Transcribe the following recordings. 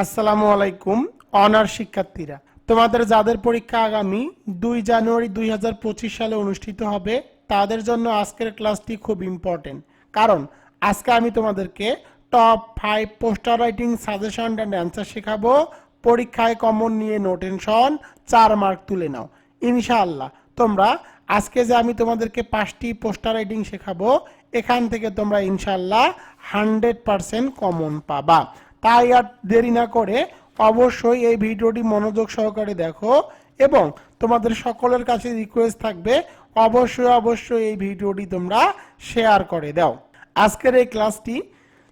আসসালামু আলাইকুম, অনার শিক্ষার্থীরা। তোমাদের যাদের পরীক্ষা আগামী দুই জানুয়ারি দুই হাজার পঁচিশ সালে অনুষ্ঠিত হবে, তাদের জন্য আজকের ক্লাসটি খুব ইম্পর্টেন্ট কারণ, আজকে আমি তোমাদেরকে top five poster writing suggestion and answer শেখাবো, পরীক্ষায় কমন নিয়ে নোটেনশন চার মার্ক তুলে নাও। ইনশাআল্লাহ, তোমরা আজকে যে আমি তোমাদেরকে পাঁচটি পোস্টার রাইটিং শেখাবো, এখান থেকে তোমরা ইনশাল্লাহ হান্ড্রেড পারসেন্ট কমন পাবা। তাই আর দেরি না করে অবশ্যই এই ভিডিওটি মনোযোগ সহকারে দেখো এবং তোমাদের সকলের কাছে রিকোয়েস্ট থাকবে, অবশ্যই অবশ্যই এই ভিডিওটি তোমরা শেয়ার করে দাও। আজকের এই ক্লাসটি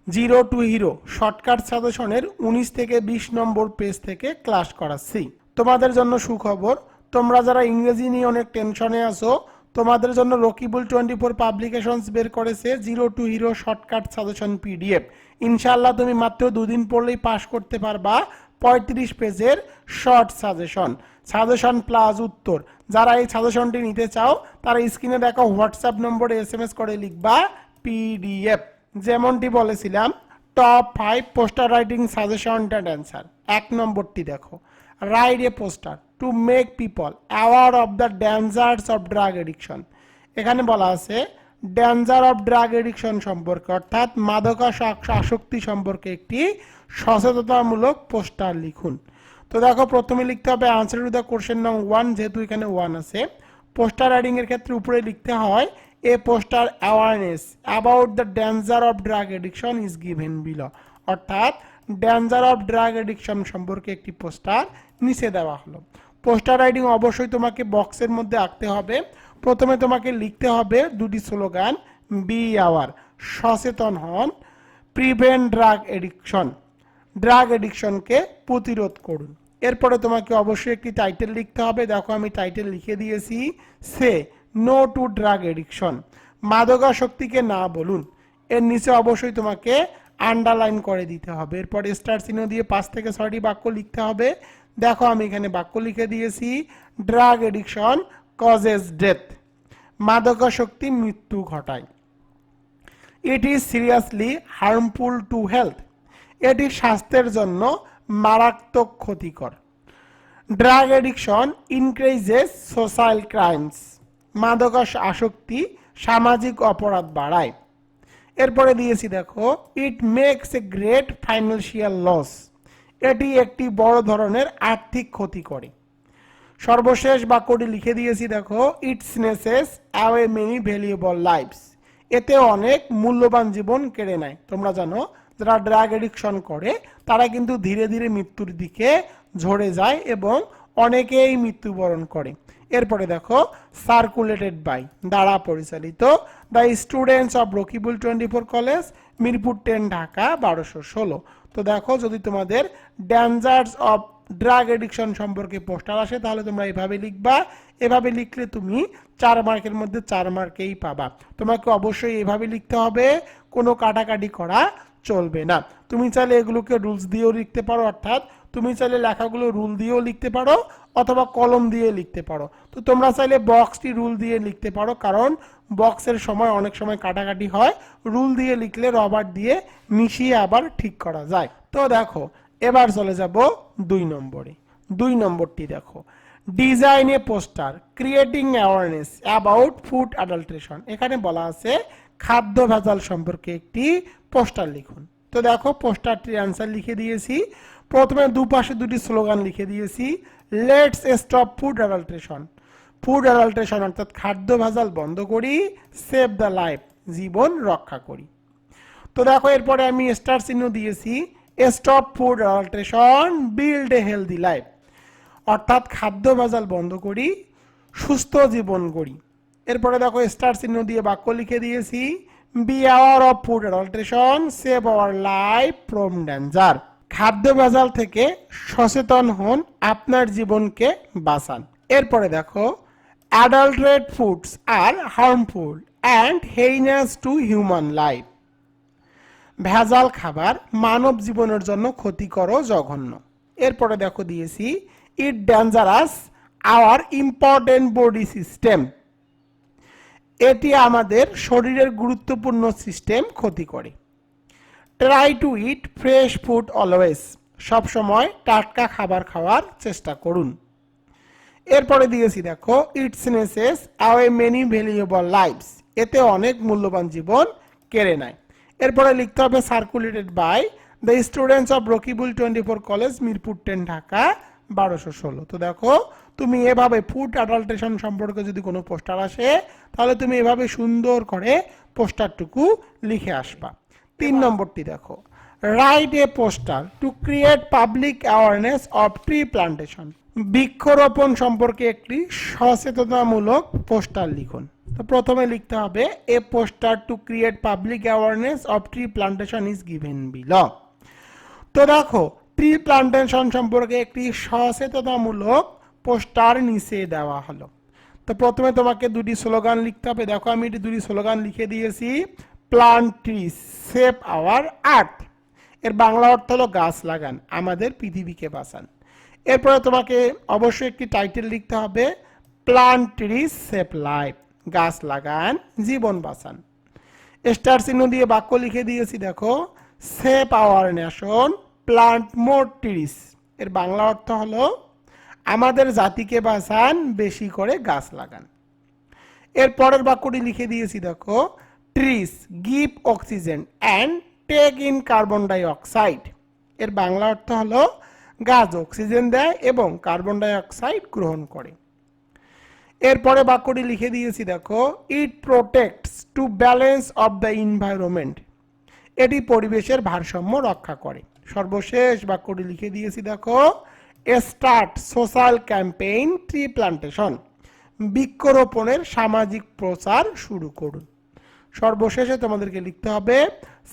জিরো টু হিরো শর্টকাট সাজেশনের উনিশ থেকে বিশ নম্বর পেজ থেকে ক্লাস করাচ্ছি। তোমাদের জন্য সুখবর, তোমরা যারা ইংরেজি নিয়ে অনেক টেনশনে আছো, তোমাদের জন্য রকিবুল টোয়েন্টি ফোর পাবলিকেশনস বের করেছে zero to hero shortcut suggestion PDF ইনশাল্লাহ তুমি মাত্র দুদিন পড়লেই পাশ করতে পারবা পঁয়ত্রিশ পেজের শর্ট সাজেশন সাজেশন প্লাস উত্তর। যারা এই সাজেশনটি নিতে চাও, তারা স্ক্রিনে দেখো হোয়াটসঅ্যাপ নম্বরে এস এম এস করে লিখবা পিডিএফ যেমনটি বলেছিলাম top five poster writing suggestion and answer এক নম্বরটি দেখো write a poster to make people aware of the dangers of drug addiction এখানে বলা আছে ড্যাঞ্জার অফ ড্রাগ এডিকশন সম্পর্কে, অর্থাৎ মাদকাসক্ত আসক্তি সম্পর্কে একটি সচেতনতামূলক পোস্টার লিখুন। তো দেখো, প্রথমে লিখতে হবে আনসার টু দ্য কোশ্চেন নং ওয়ান যেহেতু এখানে ওয়ান আছে। পোস্টার রাইডিং এর ক্ষেত্রে উপরে লিখতে হয় a poster awareness about the danger of drug addiction is given below অর্থাৎ ড্যাঞ্জার অফ ড্রাগ এডিকশন সম্পর্কে একটি পোস্টার নিচে দেওয়া হলো। পোস্টার রাইডিং অবশ্যই তোমাকে বক্সের মধ্যে আঁকতে হবে। প্রথমে তোমাকে লিখতে হবে দুটি স্লোগান বি আওয়ার সচেতন হন প্রিভেন্ট ড্রাগ এডিকশন ড্রাগ এডিকশনকে প্রতিরোধ করুন। এরপরে তোমাকে অবশ্যই একটি টাইটেল লিখতে হবে, দেখো আমি টাইটেল লিখে দিয়েছি, say no to drug addiction মাদকাসক্তিকে না বলুন। এর নিচে অবশ্যই তোমাকে আন্ডারলাইন করে দিতে হবে। এরপর স্টার চিহ্ন দিয়ে পাঁচ থেকে ছয়টি বাক্য লিখতে হবে। দেখো আমি এখানে বাক্য লিখে দিয়েছি ড্রাগ এডিকশন কজেস ডেথ মাদকাসক্তি মৃত্যু ঘটায়। It is seriously harmful to health এটি স্বাস্থ্যের জন্য মারাত্মক ক্ষতিকর। Drug addiction increases social crimes মাদকাস আসক্তি সামাজিক অপরাধ বাড়ায়। এরপরে দিয়েছি দেখো it makes a great financial loss এটি একটি বড় ধরনের আর্থিক ক্ষতি করে। সর্বশেষ বাক্যটি লিখে দিয়েছি, দেখো it's snatches away many valuable lives এতে অনেক মূল্যবান জীবন কেড়ে নেয়। তোমরা জানো, যারা ড্রাগ এডিকশন করে, তারা কিন্তু ধীরে ধীরে মৃত্যুর দিকে ঝরে যায় এবং অনেকেই মৃত্যুবরণ করে। এরপরে দেখো সার্কুলেটেড বাই দ্বারা পরিচালিত the students of Rakibul twenty four college Mirpur ten Dhaka বারোশো ষোলো। তো দেখো, যদি তোমাদের ড্যাঞ্জার্স অফ ড্রাগ এডিকশন সম্পর্কে পোস্টার আসে, তাহলে তোমরা এভাবে লিখবা। এভাবে লিখলে তুমি চার মার্কের মধ্যে চার মার্কেই পাবা। তোমাকে অবশ্যই এভাবে লিখতে হবে, কোনো কাটাকাটি করা চলবে না। তুমি চাইলে এগুলোকে রুলস দিয়েও লিখতে পারো, অর্থাৎ তুমি চাইলে লেখাগুলো রুল দিয়েও লিখতে পারো, অথবা কলম দিয়ে লিখতে পারো। তো তোমরা চাইলে বক্সটি রুল দিয়ে লিখতে পারো, কারণ বক্সের সময় অনেক সময় কাটাকাটি হয়। রুল দিয়ে লিখলে রবার দিয়ে মিশিয়ে আবার ঠিক করা যায়। তো দেখো এবার চলে যাব দুই নম্বরে। দুই নম্বরটি দেখো। Design a poster creating awareness about food adulteration এখানে বলা আছে খাদ্য ভেজাল সম্পর্কে একটি পোস্টার লিখুন। তো দেখো পোস্টারটির অ্যান্সার লিখে দিয়েছি। প্রথমে দুপাশে দুটি স্লোগান লিখে দিয়েছি let's stop food adulteration food adulteration অর্থাৎ খাদ্য ভেজাল বন্ধ করি সেভ দ্য লাইফ জীবন রক্ষা করি। তো দেখো, এরপরে আমি স্টার চিহ্ন দিয়েছি stop food alteration build a healthy life অর্থাৎ খাদ্য ভেজাল বন্ধ করি, সুস্থ জীবন করি। এরপরে দেখো স্টার চিহ্ন দিয়ে বাক্য লিখে দিয়েছি। Be aware of food alteration save our life from danger খাদ্য ভেজাল থেকে সচেতন হন, আপনার জীবনকে বাঁচান। এরপরে দেখো adulterate foods are harmful and heinous to human life ভেজাল খাবার মানব জীবনের জন্য ক্ষতিকর ও জঘন্য। এরপরে দেখো দিয়েছি it dangerous our important body system এটি আমাদের শরীরের গুরুত্বপূর্ণ সিস্টেম ক্ষতি করে। Try to eat fresh food always সবসময় টাটকা খাবার খাওয়ার চেষ্টা করুন। এরপরে দিয়েছি দেখো it's snatches away many valuable lives এতে অনেক মূল্যবান জীবন কেড়ে নেয়। এরপরে লিখতে হবে circulated by the students of Rakibul twenty four college Mirpur ten Dhaka বারোশো ষোলো। তো দেখো তুমি এভাবে ফুড অ্যাডাল্ট্রেশন সম্পর্কে যদি কোনো পোস্টার আসে তাহলে তুমি এভাবে সুন্দর করে পোস্টারটুকু লিখে আসবা। তিন নম্বরটি দেখো write a poster to create public awareness of tree plantation বৃক্ষরোপণ সম্পর্কে একটি সচেতনতামূলক পোস্টার লিখুন। তো প্রথমে লিখতে হবে a poster to create public awareness of tree plantation is given below তো দেখো ট্রি প্লান্টেশন সম্পর্কে একটি সচেতনতামূলক পোস্টার নিচে দেওয়া হলো। তো প্রথমে তোমাকে দুটি স্লোগান লিখতে হবে। দেখো, আমি এটি দুটি স্লোগান লিখে দিয়েছি plant tree save our earth এর বাংলা অর্থ হলো গাছ লাগান, আমাদের পৃথিবীকে বাঁচান। এরপরে তোমাকে অবশ্যই একটি টাইটেল লিখতে হবে প্লান্ট ট্রি সেভ লাইফ গাছ লাগান, জীবন বাঁচান। স্টার চিহ্ন দিয়ে বাক্য লিখে দিয়েছি, দেখো save our nation plant more trees এর বাংলা অর্থ হলো, আমাদের জাতিকে বাঁচান, বেশি করে গাছ লাগান। এর পরের বাক্যটি লিখে দিয়েছি, দেখো trees give oxygen and take in carbon die অক্সাইড এর বাংলা অর্থ হলো, গাছ অক্সিজেন দেয় এবং কার্বন ডাই অক্সাইড গ্রহণ করে। এরপরে বাক্যটি লিখে দিয়েছি, দেখো it protects to balance of the environment এটি পরিবেশের ভারসাম্য রক্ষা করে। সর্বশেষ বাক্যটি লিখে দিয়েছি, দেখো start social campaign tree plantation বৃক্ষরোপণের সামাজিক প্রচার শুরু করুন। সর্বশেষে তোমাদেরকে লিখতে হবে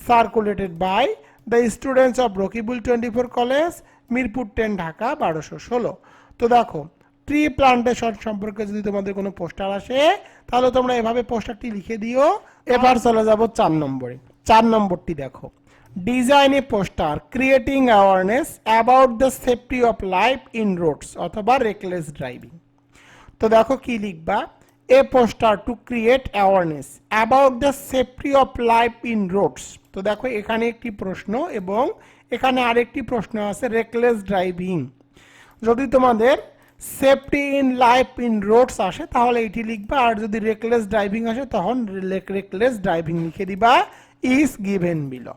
circulated by the students of Rakibul twenty four college Mirpur ten Dhaka বারোশো ষোলো। তো দেখো ট্রি প্লান্টেশন সম্পর্কে যদি তোমাদের কোনো পোস্টার আসে তাহলে তোমরা এভাবে পোস্টারটি লিখে দিও। এবার চলে যাব চার নম্বরে। চার নম্বরটি দেখো। Design a poster creating awareness about the safety of life in roads অথবা রেকলেস ড্রাইভিং তো দেখো কি লিখবা? A poster to create awareness about the safety of life in roads তো দেখো এখানে একটি প্রশ্ন এবং এখানে আরেকটি প্রশ্ন আছে রেকলেস ড্রাইভিং যদি তোমাদের safety in life in roads আসে, তাহলে এটি লিখবা, আর যদি রেকলেস ড্রাইভিং আসে, তখন রেকলেস ড্রাইভিং লিখে দিবা ইজ গিভেন বিলো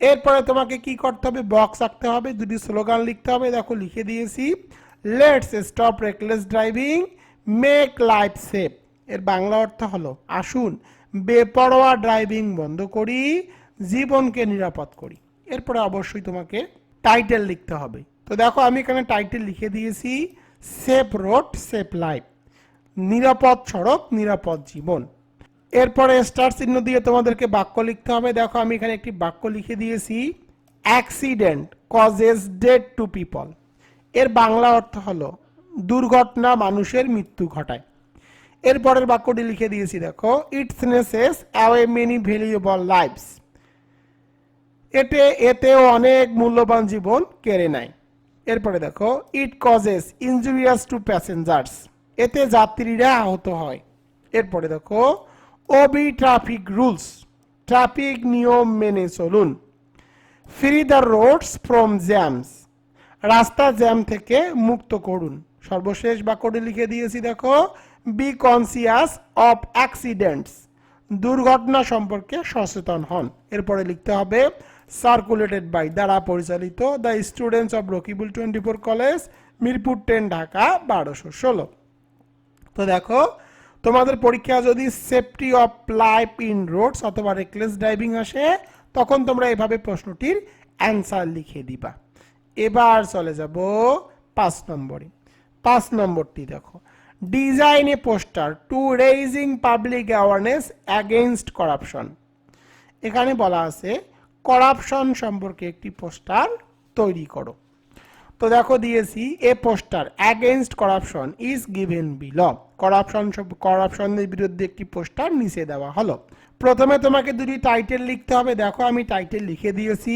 এরপরে তোমাকে কি করতে হবে? বক্স আঁকতে হবে, দুটি স্লোগান লিখতে হবে, দেখো লিখে দিয়েছি let's stop reckless driving make life safe এর বাংলা অর্থ হলো, আসুন, বেপরোয়া ড্রাইভিং বন্ধ করি, জীবনকে নিরাপদ করি। এরপরে অবশ্যই তোমাকে টাইটেল লিখতে হবে। তো দেখো আমি এখানে টাইটেল লিখে দিয়েছি সেফ রোড সেফ লাইফ। নিরাপদ সড়ক, নিরাপদ জীবন। এরপরে স্টার চিহ্ন দিয়ে তোমাদেরকে বাক্য লিখতে হবে। দেখো, আমি এখানে একটি বাক্য লিখে দিয়েছি। Accident causes dead to people. এর বাংলা অর্থ হলো, দুর্ঘটনা মানুষের মৃত্যু ঘটায়। এরপরের বাক্যটি লিখে দিয়েছি, দেখো it snatches away many valuable lives এতে, এতেও অনেক মূল্যবান জীবন কেড়ে নেয়। এরপরে দেখো it causes injurious to passengers এতে যাত্রীরা আহত হয়। এরপরে দেখো ওবি ট্রাফিক রুলস ট্রাফিক নিয়ম মেনে চলুন। Free the roads from jams রাস্তা জ্যাম থেকে মুক্ত করুন। সর্বশেষ বাক্যটি লিখে দিয়েছি দেখো বি কনসিয়াস অফ অ্যাক্সিডেন্টস দুর্ঘটনা সম্পর্কে সচেতন হন। এরপরে লিখতে হবে সার্কুলেটেড বাই দ্বারা পরিচালিত the students of Rakibul twenty four college Mirpur ten Dhaka বারোশো ষোলো। তো দেখো, তোমাদের পরীক্ষা যদি safety of life in roads অথবা রেকলেস ড্রাইভিং আসে, তখন তোমরা এভাবে প্রশ্নটির অ্যান্সার লিখে দিবা। এবার চলে যাব পাঁচ নম্বরে। পাঁচ নম্বরটি দেখো design a poster to raising public awareness against corruption এখানে বলা আছে করাপশন সম্পর্কে একটি পোস্টার তৈরি করো। তো দেখো দিয়েছি, a poster against corruption is given below corruption করাপশনের বিরুদ্ধে একটি পোস্টার নিচে দেওয়া হলো। প্রথমে তোমাকে দুটি টাইটেল লিখতে হবে। দেখো আমি টাইটেল লিখে দিয়েছি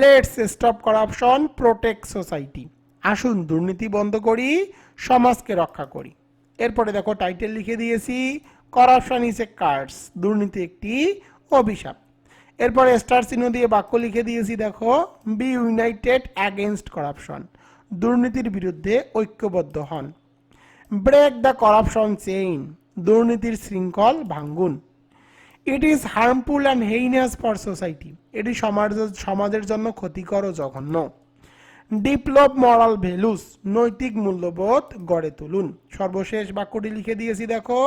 let's stop corruption protect society আসুন দুর্নীতি বন্ধ করি, সমাজকে রক্ষা করি। এরপরে দেখো টাইটেল লিখে দিয়েছি করাপশন ইজ এ কার্ডস দুর্নীতি একটি অভিশাপ। এরপরে স্টার চিহ্ন দিয়ে বাক্য লিখে দিয়েছি, দেখো বি ইউনাইটেড অ্যাগেনস্ট করাপশন দুর্নীতির বিরুদ্ধে ঐক্যবদ্ধ হন। ব্রেক দ্য করাপশন চেইন দুর্নীতির শৃঙ্খল ভাঙ্গুন। It is harmful and heinous for society এটি সমাজ, সমাজের জন্য ক্ষতিকর ও জঘন্য। ডিপ্লব মরাল ভ্যালুস নৈতিক মূল্যবোধ গড়ে তুলুন। সর্বশেষ বাক্যটি লিখে দিয়েছি, দেখো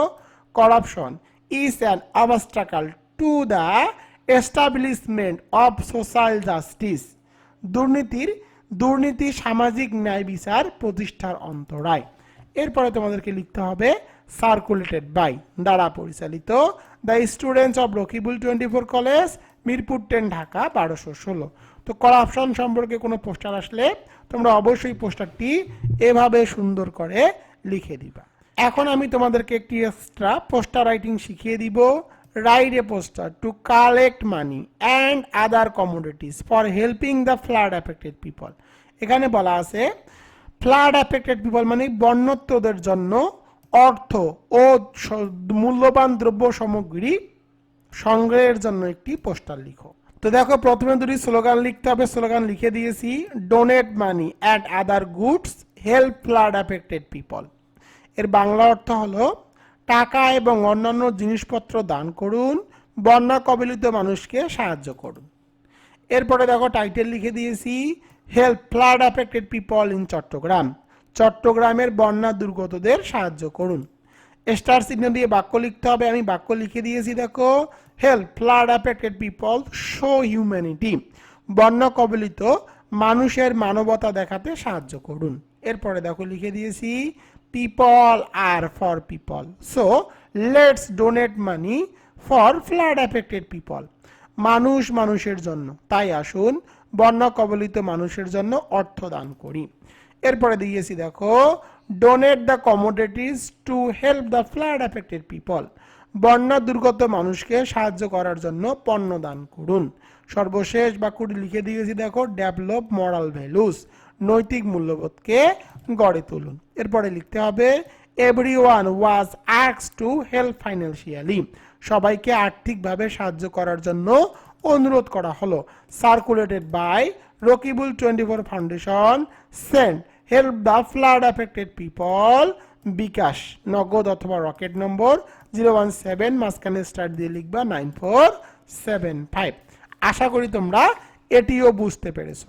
corruption is an obstacle to the establishment of social justice, দুর্নীতির, দুর্নীতি সামাজিক ন্যায় বিচার প্রতিষ্ঠার অন্তরায়। এরপরে তোমাদেরকে লিখতে হবে সার্কুলেটেড বাই দ্বারা পরিচালিত the students of Rakibul twenty four college Mirpur ten Dhaka বারোশো ষোলো। তো করাপশন সম্পর্কে কোনো পোস্টার আসলে তোমরা অবশ্যই পোস্টারটি এভাবে সুন্দর করে লিখে দিবা। এখন আমি তোমাদেরকে একটি এক্সট্রা পোস্টার রাইটিং শিখিয়ে দিব write a poster to collect money and other commodities for helping the flood affected people এখানে বলা আছে ফ্লাড অ্যাফেক্টেড পিপল মানে বন্যত্বদের জন্য অর্থ ও মূল্যবান দ্রব্য সামগ্রী সংগ্রহের জন্য একটি পোস্টার লিখো। তো দেখো, প্রথমে দুটি স্লোগান লিখতে হবে। স্লোগান লিখে দিয়েছি donate money at other goods help flood affected people এর বাংলা অর্থ হলো টাকা এবং অন্যান্য জিনিসপত্র দান করুন, বন্যা কবলিত মানুষকে সাহায্য করুন। এরপরে দেখো টাইটেল লিখে দিয়েছি help flood affected people in Chittagong. চট্টগ্রামের বন্যা দুর্গতদের সাহায্য করুন। স্টার চিহ্ন দিয়ে বাক্য লিখতে হবে, আমি বাক্য লিখে দিয়েছি দেখো help flood affected people show humanity বন্যা কবলিত মানুষের মানবতা দেখাতে সাহায্য করুন। এরপরে দেখো লিখে দিয়েছি people are for people so let's donate money for flood affected people মানুষ মানুষের জন্য। তাই আসুন বন্যা কবলিত মানুষের জন্য অর্থ দান করি। এরপরে দিয়েছি দেখো donate the commodities to help the flood affected people বন্যা দুর্গত মানুষকে সাহায্য করার জন্য পণ্য দান করুন। সর্বশেষ বাক্যটি লিখে দিয়েছি দেখো ডেভেলপ মরাল ভ্যালুস নৈতিক মূল্যবোধকে গড়ে তুলুন। এরপরে লিখতে হবে এভরি ওয়ান ওয়াজ আক্স টু হেল্প ফাইন্যান্সিয়ালি সবাইকে আর্থিকভাবে সাহায্য করার জন্য অনুরোধ করা হলো। Circulated by Rakibul twenty four foundation sent help the flood affected people bKash, Nagad অথবা Rocket number zero one seven, মাঝখানে স্টার্ট দিয়ে লিখবা নাইন ফোর সেভেন ফাইভ আশা করি তোমরা এটিও বুঝতে পেরেছ।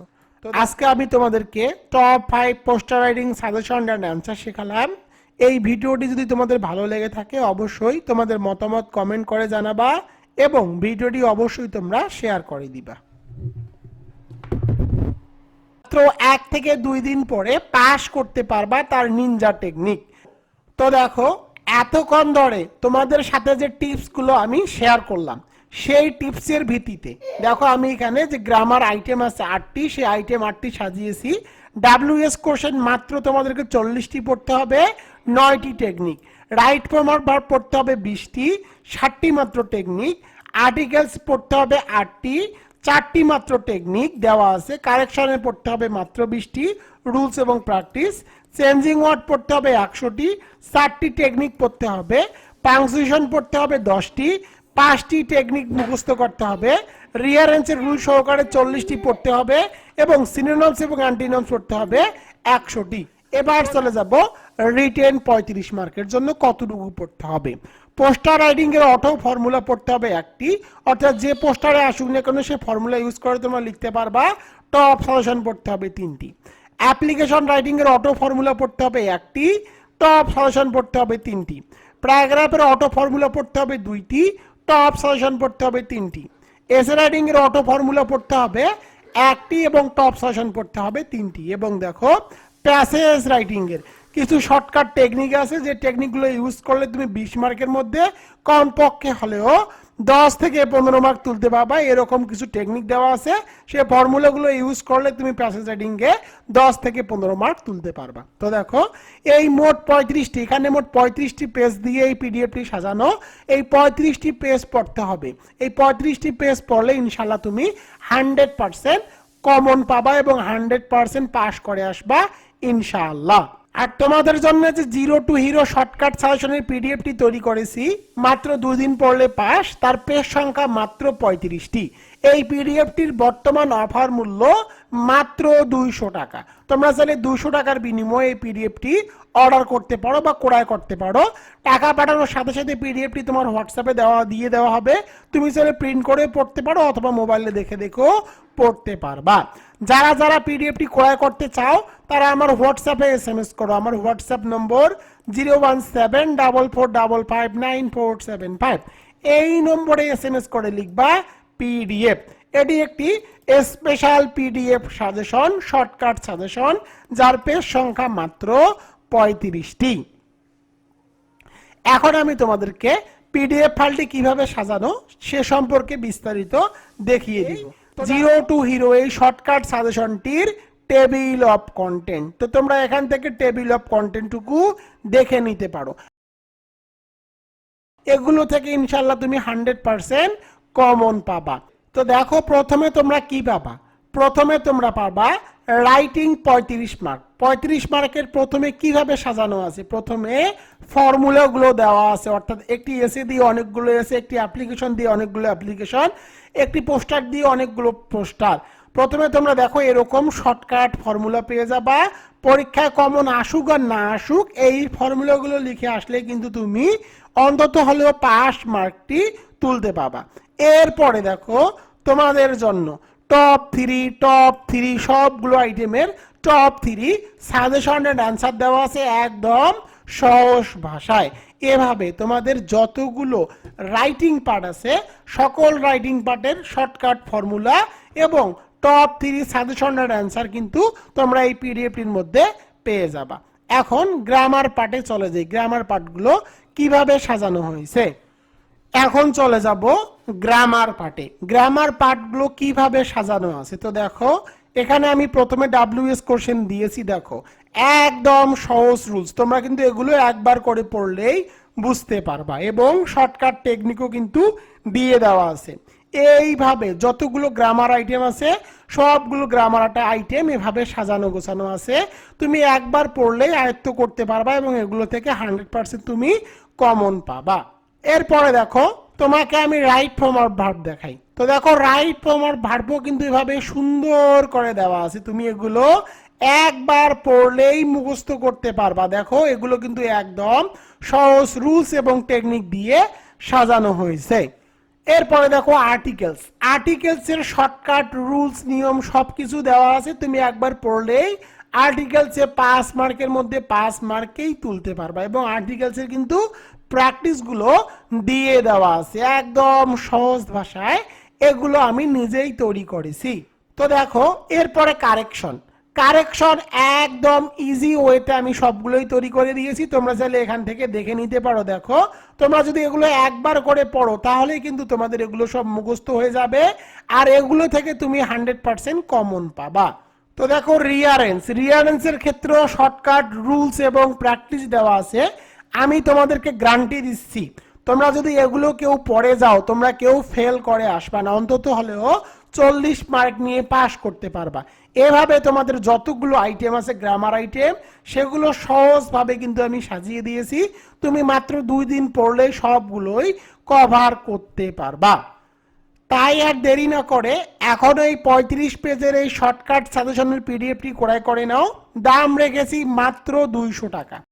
আজকে আমি তোমাদেরকে top five poster writing suggestion and answer শেখালাম। এই ভিডিওটি যদি তোমাদের ভালো লেগে থাকে, অবশ্যই তোমাদের মতামত কমেন্ট করে জানাবা এবং ভিডিওটি অবশ্যই তোমরা শেয়ার করে দিবা। মাত্র এক থেকে দুই দিন পরে পাস করতে পারবা তার নিনজা টেকনিক তো দেখো এতক্ষণ ধরে তোমাদের সাথে যে টিপসগুলো আমি শেয়ার করলাম সেই টিপসের ভিত্তিতে। দেখো, আমি এখানে যে গ্রামার আইটেম আছে আটটি, সেই আইটেম আটটি সাজিয়েছি। ডাব্লিউএস কোশ্চেন মাত্র তোমাদেরকে চল্লিশটি পড়তে হবে, নয়টি টেকনিক রাইট ফর্মার বার পড়তে হবে বিশটি, ষাটটি মাত্র টেকনিক আর্টিকেলস পড়তে হবে আটটি, চারটি মাত্র টেকনিক দেওয়া আছে। কারেকশনে পড়তে হবে মাত্র বিশটি রুলস এবং প্র্যাকটিস চেঞ্জিং ওয়ার্ড পড়তে হবে একশোটি চারটি টেকনিক পড়তে হবে। পাংচুয়েশন পড়তে হবে দশটি পাঁচটি টেকনিক মুখস্থ করতে হবে। রিয়ারেন্সের রুল সহকারে চল্লিশটি পড়তে হবে এবং সিনোনমস এবং অ্যান্টিনমস পড়তে হবে একশোটি। এবার চলে যাব রিটেন পঁয়ত্রিশ মার্কের জন্য কতটুকু পড়তে হবে। পোস্টার রাইডিং এর অটো ফর্মুলা পড়তে হবে একটি। অর্থাৎ যে পোস্টারে আসুক না কেন সে ফর্মুলা ইউজ করে তোমরা লিখতে পারবা। টপ সলিউশন পড়তে হবে তিনটি। অ্যাপ্লিকেশন রাইটিং এর অটো ফর্মুলা পড়তে হবে একটি। টপ সলিউশন পড়তে হবে তিনটি। প্যারাগ্রাফের অটো ফর্মুলা পড়তে হবে দুইটি। টপ সলিউশন পড়তে হবে তিনটি। এসে রাইটিং এর অটো ফর্মুলা পড়তে হবে একটি এবং টপ সলিউশন পড়তে হবে তিনটি। এবং দেখো প্যাসেজ রাইটিং এর কিছু শর্টকাট টেকনিক আছে, যে টেকনিকগুলো ইউজ করলে তুমি বিশ মার্কের মধ্যে কমপক্ষে হলেও দশ থেকে পনেরো মার্ক তুলতে পারবা, এরকম কিছু টেকনিক দেওয়া আছে। সে ফর্মুলাগুলো ইউজ করলে তুমি প্যাসেজ রাইডিংয়ে দশ থেকে পনেরো মার্ক তুলতে পারবা। তো দেখো, এই মোট পঁয়ত্রিশটি, এখানে মোট পঁয়ত্রিশটি পেজ দিয়ে এই পিডিএফটি সাজানো। এই পঁয়ত্রিশটি পেজ পড়তে হবে। এই পঁয়ত্রিশটি পেজ পড়লে ইনশাল্লাহ তুমি হান্ড্রেড পার্সেন্ট কমন পাবা এবং হান্ড্রেড পার্সেন্ট পাস করে আসবা, ইনশাআল্লাহ। আর তোমাদের জন্য যে জিরো টু হিরো শর্টকাট সাজেশনের পিডিএফটি তৈরি করেছি, মাত্র দুদিন পড়লে পাস, তার পেজ সংখ্যা মাত্র পঁয়ত্রিশটি। এই পিডিএফটির বর্তমান অফার মূল্য মাত্র দুইশো টাকা। তোমরা চাইলে দুইশো টাকার বিনিময়ে এই পিডিএফটি অর্ডার করতে পারো বা ক্রয় করতে পারো। টাকা পাঠানোর সাথে সাথে পিডিএফটি তোমার হোয়াটসঅ্যাপে দেওয়া, দিয়ে দেওয়া হবে। তুমি চাইলে প্রিন্ট করে পড়তে পারো অথবা মোবাইলে দেখে দেখেও পড়তে পারবা। যারা যারা পিডিএফটি ক্রয় করতে চাও, তারা আমার হোয়াটসঅ্যাপে এস এম এস করো। আমার WhatsApp number zero one seven double four double five nine four seven five এই নম্বরে এস এম এস করে লিখবা পিডিএফ। এটি একটি special PDF suggestion shortcut suggestion যার পেজ সংখ্যা মাত্র পঁয়ত্রিশটি। এখন আমি তোমাদেরকে পিডিএফ ফাইলটি কীভাবে সাজানো সে সম্পর্কে বিস্তারিত দেখিয়ে দিব। জিরো টু হিরো এই শর্টকাট সাজেশনটির টেবিল অফ কন্টেন্ট তো তোমরা এখান থেকে টেবিল অফ কন্টেন্টটুকু দেখে নিতে পারো। এগুলো থেকে ইনশাল্লাহ তুমি হান্ড্রেড পার্সেন্ট কমন পাবা। তো দেখো, প্রথমে তোমরা কি পাবা? প্রথমে তোমরা পাবা রাইটিং পঁয়ত্রিশ মার্ক পঁয়ত্রিশ মার্কের প্রথমে কীভাবে সাজানো আছে? প্রথমে ফর্মুলাগুলো দেওয়া আছে, অর্থাৎ একটি এসে দিয়ে অনেকগুলো এসে একটি অ্যাপ্লিকেশন দিয়ে অনেকগুলো অ্যাপ্লিকেশন একটি পোস্টার দিয়ে অনেকগুলো পোস্টার প্রথমে তোমরা দেখো, এরকম শর্টকাট ফর্মুলা পেয়ে যাবা। পরীক্ষায় কমন আসুক আর না আসুক, এই ফর্মুলাগুলো লিখে আসলে কিন্তু তুমি অন্তত হলেও পাস মার্কটি তুলতে পাবা। এরপরে দেখো, তোমাদের জন্য টপ থ্রি টপ থ্রি সবগুলো আইটেমের top three suggestion and answer দেওয়া আছে একদম সহজ ভাষায়। এভাবে তোমাদের যতগুলো রাইটিং পার্ট আছে, সকল রাইটিং পার্টের শর্টকাট ফর্মুলা এবং top three suggestion and answer কিন্তু তোমরা এই পিডিএফটির মধ্যে পেয়ে যাবা। এখন গ্রামার পার্টে চলে যাই। গ্রামার পার্টগুলো কীভাবে সাজানো হয়েছে? এখন চলে যাব গ্রামার পার্টে গ্রামার পার্টগুলো কীভাবে সাজানো আছে? তো দেখো, এখানে আমি প্রথমে ডাব্লিউএস কোশ্চেন দিয়েছি, দেখো। একদম সহজ রুলস তোমরা কিন্তু এগুলো একবার করে পড়লেই বুঝতে পারবা এবং শর্টকাট টেকনিকও কিন্তু দিয়ে দেওয়া আছে। এইভাবে যতগুলো গ্রামার আইটেম আছে, সবগুলো গ্রামার একটা আইটেম এভাবে সাজানো গোছানো আছে। তুমি একবার পড়লেই আয়ত্ত করতে পারবা এবং এগুলো থেকে হান্ড্রেড পার্সেন্ট তুমি কমন পাবা। এরপরে দেখো, তোমাকে আমি রাইট ফর্ম অফ ভার্ব দেখাই। তো দেখো রাইট ফর্ম অফ ভার্বও কিন্তু এভাবে সুন্দর করে দেওয়া আছে। তুমি এগুলো একবার পড়লেই মুখস্থ করতে পারবা। দেখো, এগুলো কিন্তু একদম সহজ রুলস এবং টেকনিক দিয়ে সাজানো হয়েছে। এরপরে দেখো আর্টিকেলস আর্টিকেলস এর শর্টকাট রুলস নিয়ম সবকিছু দেওয়া আছে। তুমি একবার পড়লেই আর্টিকেলস পাঁচ মার্কের মধ্যে পাঁচ মার্কেই তুলতে পারবা। এবং আর্টিকেলস এর কিন্তু প্র্যাকটিসগুলো দিয়ে দেওয়া আছে, একদম সহজ ভাষায়। এগুলো আমি নিজেই তৈরি করেছি। তো দেখো, এরপরে কারেকশন কারেকশন একদম ইজি ওয়েতে আমি সবগুলোই তৈরি করে দিয়েছি। তোমরা চাইলে এখান থেকে দেখে নিতে পারো, দেখো। তোমরা যদি এগুলো একবার করে পড়ো, তাহলেই কিন্তু তোমাদের এগুলো সব মুখস্থ হয়ে যাবে। আর এগুলো থেকে তুমি হান্ড্রেড পার্সেন্ট কমন পাবা। তো দেখো রিয়ারেন্স রিয়ারেন্সের ক্ষেত্রেও শর্টকাট রুলস এবং প্র্যাকটিস দেওয়া আছে। আমি তোমাদেরকে গ্যারান্টি দিচ্ছি, তোমরা যদি এগুলো কেউ পড়ে যাও, তোমরা কেউ ফেল করে আসবা না, অন্তত হলেও চল্লিশ মার্ক নিয়ে পাশ করতে পারবা। এভাবে তোমাদের যতগুলো আইটেম আছে গ্রামার আইটেম সেগুলো সহজভাবে কিন্তু আমি সাজিয়ে দিয়েছি। তুমি মাত্র দুই দিন পড়লে সবগুলোই কভার করতে পারবা। তাই আর দেরি না করে এখন এই পঁয়ত্রিশ পেজের এই শর্টকাট সাজেশনের পিডিএফটি ক্রয় করে নাও। দাম রেখেছি মাত্র দুইশো টাকা।